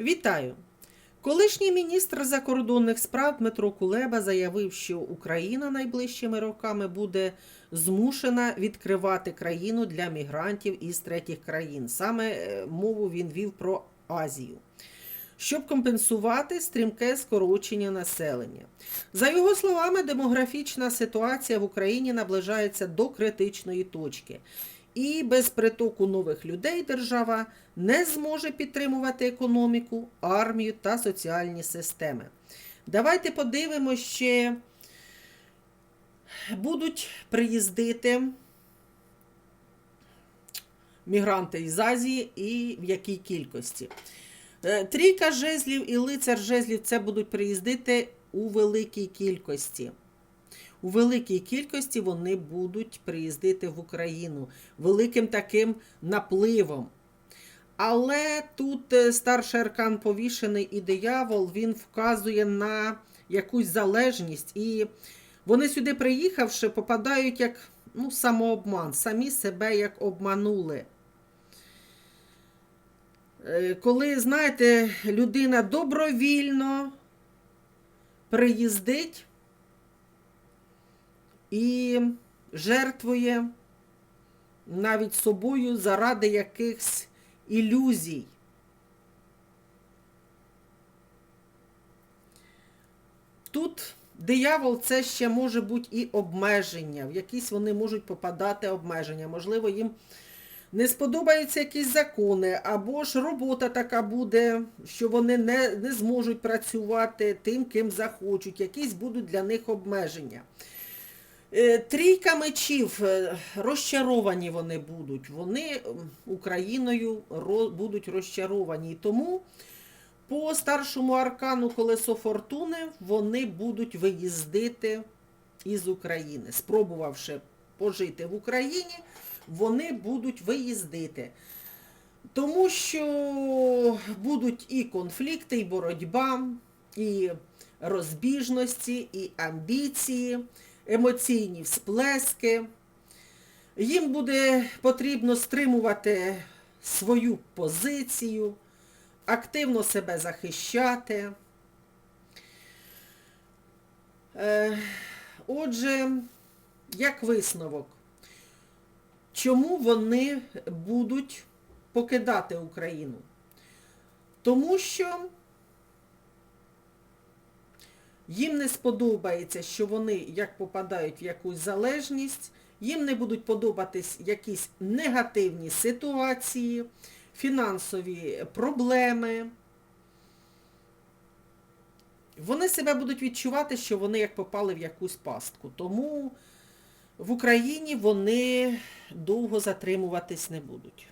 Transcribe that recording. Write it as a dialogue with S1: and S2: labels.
S1: Вітаю! Колишній міністр закордонних справ Дмитро Кулеба заявив, що Україна найближчими роками буде змушена відкривати країну для мігрантів із третіх країн. Саме е, мову він вів про Азію. Щоб компенсувати стрімке скорочення населення. За його словами, демографічна ситуація в Україні наближається до критичної точки. І без притоку нових людей держава не зможе підтримувати економіку, армію та соціальні системи. Давайте подивимося, ще будуть приїздити мігранти із Азії і в якій кількості. Е, Трійка жезлів і лицар жезлів це будуть приїздити у великій кількості. У великій кількості вони будуть приїздити в Україну великим таким напливом. Але тут е, старший аркан повішений і диявол, він вказує на якусь залежність. І вони сюди, приїхавши, попадають як ну, самообман, самі себе як обманули. Е, Коли, знаєте, людина добровільно приїздить і жертвує навіть собою заради якихось ілюзій. Тут диявол це ще може бути і обмеження. В якісь вони можуть попадати обмеження. Можливо, їм не сподобаються якісь закони, або ж робота така буде, що вони не, не зможуть працювати тим, ким захочуть. Якісь будуть для них обмеження. Е, Трійка мечів, е, розчаровані вони будуть. Вони Україною будуть розчаровані. Тому по старшому аркану колесо фортуни вони будуть виїздити із України. Спробувавши пожити в Україні, вони будуть виїздити. Тому що будуть і конфлікти, і боротьба, і розбіжності, і амбіції, емоційні всплески. Їм буде потрібно стримувати свою позицію, активно себе захищати. Е, Отже, як висновок, чому вони будуть покидати Україну? Тому що їм не сподобається, що вони як попадають в якусь залежність, їм не будуть подобатись якісь негативні ситуації, фінансові проблеми. Вони себе будуть відчувати, що вони як попали в якусь пастку. Тому в Україні вони довго затримуватись не будуть.